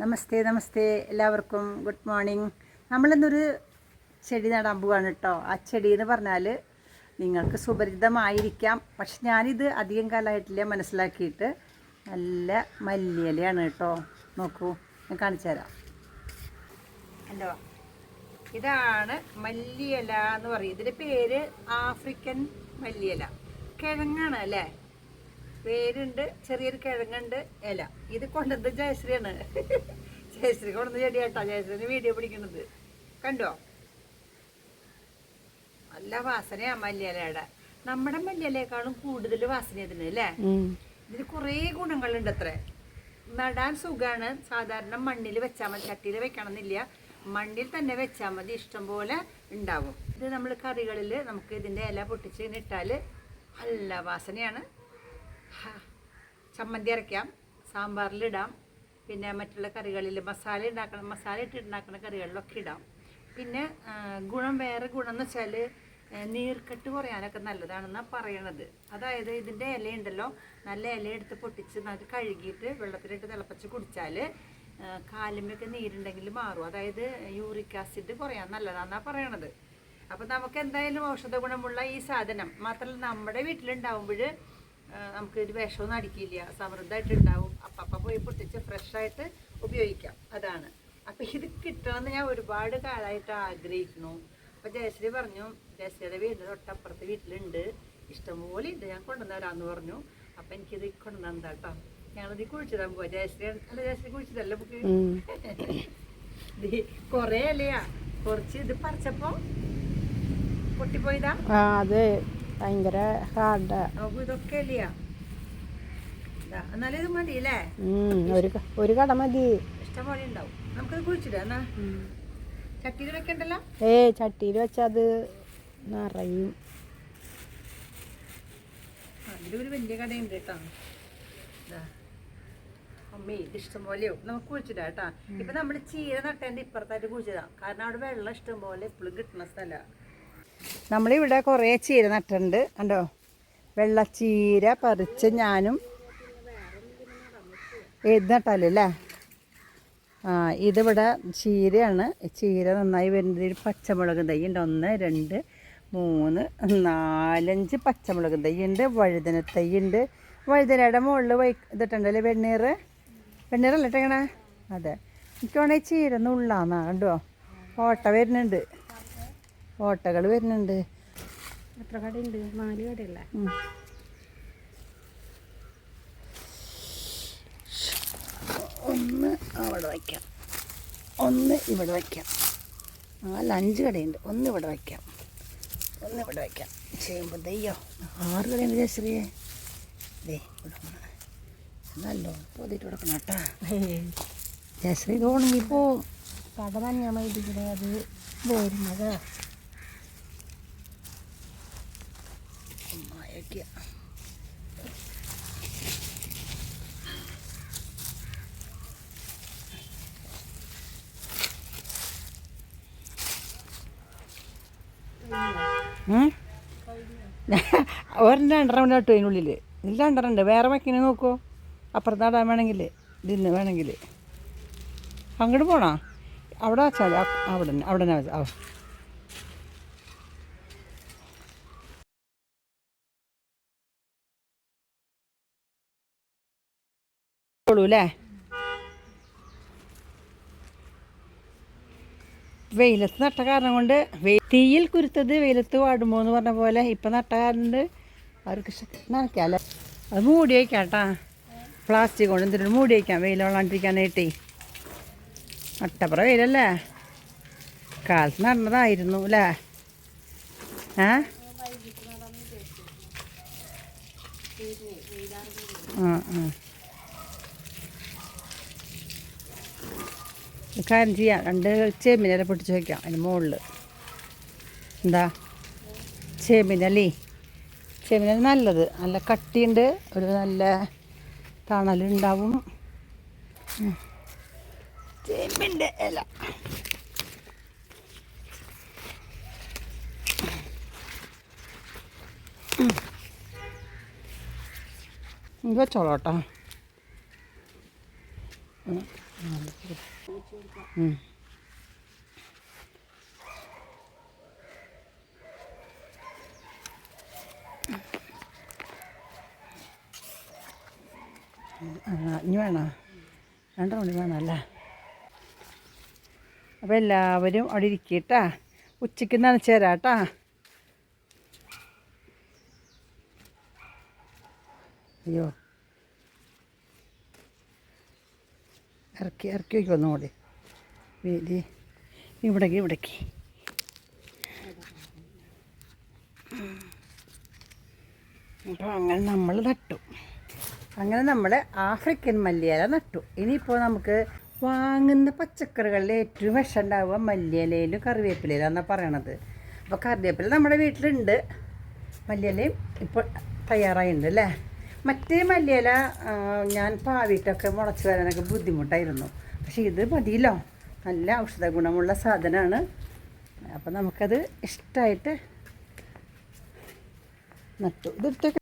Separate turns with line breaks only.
നമസ്തേ നമസ്തേ എല്ലാവർക്കും. Good morning. നമ്മളിന്നൊരു ചെടി നടാൻ പോവാണ് കേട്ടോ ആ ചെടി എന്ന് പറഞ്ഞാൽ നിങ്ങൾക്ക് സുപരിചിതമായിരിക്കാം. പക്ഷെ ഞാനിത് അധികം കാലമായിട്ടില്ല മനസ്സിലാക്കിയിട്ട് നല്ല മല്ലിയിലയാണ് കേട്ടോ നോക്കൂ ഞാൻ കാണിച്ചു തരാം. ഹലോ ഇതാണ് മല്ലിയില എന്ന് പറയും. ഇതിന്റെ പേര് ആഫ്രിക്കൻ മല്ലിയില. കിഴങ്ങാണ് അല്ലേ? പേരുണ്ട് ചെറിയൊരു കിഴങ്ങുണ്ട് ഇല. ഇത് കൊണ്ടത് ജയശ്രീയാണ്. ജയശ്രീ കൊണ്ടുവന്ന ചെടി കേട്ടോ ജയശ്രീന് വീഡിയോ പിടിക്കുന്നത് കണ്ടോ? നല്ല വാസനയാ മല്ലിയിലയുടെ. നമ്മുടെ മല്ലിയിലേക്കാളും കൂടുതൽ വാസന ഇതിന് അല്ലേ? ഇതിന് കുറേ ഗുണങ്ങളുണ്ട് അത്രേ. നടാൻ സുഖമാണ് സാധാരണ മണ്ണിൽ വെച്ചാൽ മതി. ചട്ടിയിൽ വെക്കണമെന്നില്ല. മണ്ണിൽ തന്നെ വെച്ചാൽ മതി. ഇഷ്ടംപോലെ ഉണ്ടാവും. ഇത് നമ്മൾ കറികളിൽ നമുക്ക് ഇതിന്റെ ഇല പൊട്ടിച്ച് ഇട്ടാൽ നല്ല വാസനയാണ്. ചമ്മന്തി അരയ്ക്കാം സാമ്പാറിലിടാം പിന്നെ മറ്റുള്ള കറികളിൽ മസാല ഉണ്ടാക്കണം മസാല ഇട്ട് ഉണ്ടാക്കുന്ന കറികളിലൊക്കെ ഇടാം. പിന്നെ ഗുണം വേറെ ഗുണം എന്ന് വെച്ചാൽ നീർക്കെട്ട് കുറയാനൊക്കെ നല്ലതാണെന്നാണ് പറയണത്. അതായത് ഇതിന്റെ ഇലയുണ്ടല്ലോ നല്ല ഇല എടുത്ത് പൊട്ടിച്ച് നല്ല കഴുകിയിട്ട് വെള്ളത്തിലിട്ട് തിളപ്പിച്ച് കുടിച്ചാൽ കാലുമൊക്കെ നീരുണ്ടെങ്കിൽ മാറും. അതായത് യൂറിക് ആസിഡ് കുറയാൻ നല്ലതാണെന്നാണ് പറയണത്. അപ്പം നമുക്ക് എന്തായാലും ഔഷധ ഗുണമുള്ള ഈ സാധനം മാത്രമല്ല നമ്മുടെ വീട്ടിലുണ്ടാവുമ്പോൾ നമുക്ക് ഒരു വിഷമൊന്നും അടിക്കില്ല. സമൃദ്ധമായിട്ട് ഉണ്ടാവും അപ്പം പോയി പൊട്ടിച്ച് ഫ്രഷായിട്ട് ഉപയോഗിക്കാം. അതാണ്. അപ്പം ഇത് കിട്ടണമെന്ന് ഞാൻ ഒരുപാട് കാലമായിട്ട് ആഗ്രഹിക്കുന്നു. അപ്പം ജയശ്രീ പറഞ്ഞു ജയശ്രീയുടെ വീടിന്റെ തൊട്ടപ്പുറത്ത് വീട്ടിലുണ്ട്. ഇഷ്ടംപോലെ ഉണ്ട് ഞാൻ കൊണ്ടുവന്നവരാന്ന് പറഞ്ഞു. അപ്പം എനിക്കിത് കൊണ്ടുവന്നാ കേട്ടോ ഞങ്ങളിത് കുഴിച്ചിടാൻ പോവാ. ജയശ്രീ അല്ല ജയശ്രീ കുഴിച്ചിട്ടല്ല നമുക്ക് കുറേ അല്ലയാ കുറച്ച് ഇത് പറിച്ചപ്പോ പൊട്ടിപ്പോയതാ?
അത്. ഭയങ്കര ഹാർഡാ. ഒരു ഒരു കട മതി. ഏ ചട്ടിയിൽ വെച്ചത് നിറയും.
ആ, ഇതിലൊരു വലിയ കടയുണ്ട് കേട്ടോ. അമ്മേ ഇത് നമുക്ക് കുഴിച്ചിടാം കേട്ടാ. ഇപ്പൊ നമ്മൾ ചീര നട്ടേന്റെ ഇപ്പുറത്തായിട്ട് കുഴിച്ചിടാം. കാരണം അവിടെ വെള്ളം ഇഷ്ടംപോലെ എപ്പോഴും കിട്ടുന്ന സ്ഥലമാണ് നമ്മളിവിടെ കുറേ ചീര നട്ടിട്ടുണ്ട്. കണ്ടോ? വെള്ളച്ചീര പറിച്ച് ഞാനും ഏത് നട്ടാലല്ലേ ആ ഇതിവിടെ ചീരയാണ്. ചീര നന്നായി വരുന്നത് പച്ചമുളക് തൈ ഉണ്ട് ഒന്ന് രണ്ട് മൂന്ന് നാലഞ്ച് പച്ചമുളക് തൈ ഉണ്ട് വഴുതന തൈ ഉണ്ട്. വഴുതനയുടെ മുകളിൽ വൈ ഇതിട്ടുണ്ടല്ലേ വെണ്ണീർ? വെണ്ണീറല്ലേ ഇട്ടേക്കണേ? അതെ. എനിക്ക് വേണമെങ്കിൽ ചീര നുള്ളാന്നാ കണ്ടോ? ഓട്ട വരുന്നുണ്ട്. ഓട്ടകൾ വരുന്നുണ്ട്.
എത്ര കടയുണ്ട്? നാല് കടയല്ല?
ഒന്ന് അവിടെ വയ്ക്കാം. ഒന്ന് ഇവിടെ വയ്ക്കാം. നാല് അഞ്ച് കടയുണ്ട്. ഒന്ന് ഇവിടെ വയ്ക്കാം. ഒന്ന് ഇവിടെ വയ്ക്കാം. ചെയ്യുമ്പോൾ ദയ്യോ ആറ് കടയുണ്ട് ജയശ്രീയെ ദേ ഇവിടെ. നല്ലോണം പൊതിട്ട് കൊടുക്കണം കേട്ടാ. ജയശ്രീ ഉണങ്ങി പോവും
കട അത് പോരുന്നത്.
ഉമ്മായൊക്കെ ഒരെണ്ണം രണ്ടെണ്ണം കൊണ്ട് നട്ടു അതിനുള്ളിൽ ഇതിൽ രണ്ടെണ്ണം ഉണ്ട്. വേറെ വയ്ക്കണേ നോക്കുമോ അപ്പുറത്ത് നടാൻ വേണമെങ്കിൽ ഇതിന്ന് വേണമെങ്കിൽ അങ്ങോട്ട് പോണോ? അവിടെ വെച്ചാൽ അവിടെ അവിടെ തന്നെ വെച്ചാൽ അല്ലേ? വെയിലത്ത് നട്ട കാരണം കൊണ്ട് തീയിൽ കുരുത്തത് വെയിലത്ത് വാടുമോ എന്ന് പറഞ്ഞ പോലെ ഇപ്പം നട്ട കാരണം അവർക്ക് നനയ്ക്കാല്ലേ അത് മൂടി വയ്ക്കാം കേട്ടാ. പ്ലാസ്റ്റിക് കൊണ്ട് എന്തിനും മൂടി വയ്ക്കാം? വെയിൽ കൊള്ളാണ്ടിരിക്കാനായിട്ടേ. നട്ടപ്പുറ വെയിലല്ലേ? കാലത്ത് നടന്നതായിരുന്നു അല്ലേ? ഏ? ആ ആ. കാര്യം ചെയ്യാം. രണ്ട് ചേമ്പിനെ പൊട്ടിച്ച് വയ്ക്കാം അതിന് മുകളിൽ എന്താ? ചേമ്പിനല്ലേ? ചേമ്പിന നല്ലത്. നല്ല കട്ടിയുണ്ട്. ഒരു നല്ല തണലുണ്ടാവും. ചേമ്പിന്റെ ഇല. ഇത് വെച്ചോളൂ കേട്ടോ. ഇനി വേണോ? രണ്ടര മണി വേണമല്ലേ അപ്പോൾ എല്ലാവരും അവിടെ ഇരിക്കട്ടാ. ഉച്ചയ്ക്ക് നിന്നാണ് തരാം കേട്ടാ അയ്യോ. ഇറക്കി ഇറക്കി വയ്ക്കും ഒന്നുകൂടി വേലി ഇവിടേക്ക് ഇവിടേക്ക്. അപ്പോൾ അങ്ങനെ നമ്മൾ നട്ടു. അങ്ങനെ നമ്മൾ ആഫ്രിക്കൻ മല്ലിയില നട്ടു. ഇനിയിപ്പോൾ നമുക്ക് വാങ്ങുന്ന പച്ചക്കറികളിൽ ഏറ്റവും വിഷം ഉണ്ടാവുക മല്ലിയിലയിലും കറിവേപ്പിലയിലും പറയണത്. അപ്പോൾ കറിവേപ്പില നമ്മുടെ വീട്ടിലുണ്ട്. മല്ലിയിലയും ഇപ്പോൾ തയ്യാറായിട്ടുണ്ട് അല്ലേ? മറ്റേ മല്ലിയില ഞാൻ പാവിട്ടൊക്കെ മുളച്ച് വരാനൊക്കെ ബുദ്ധിമുട്ടായിരുന്നു. പക്ഷേ ഇത് മതിയല്ലോ. നല്ല ഔഷധ ഗുണമുള്ള സാധനമാണ്. അപ്പോൾ നമുക്കത് ഇഷ്ടമായിട്ട് നട്ടു. ഇതിട്ടൊക്കെ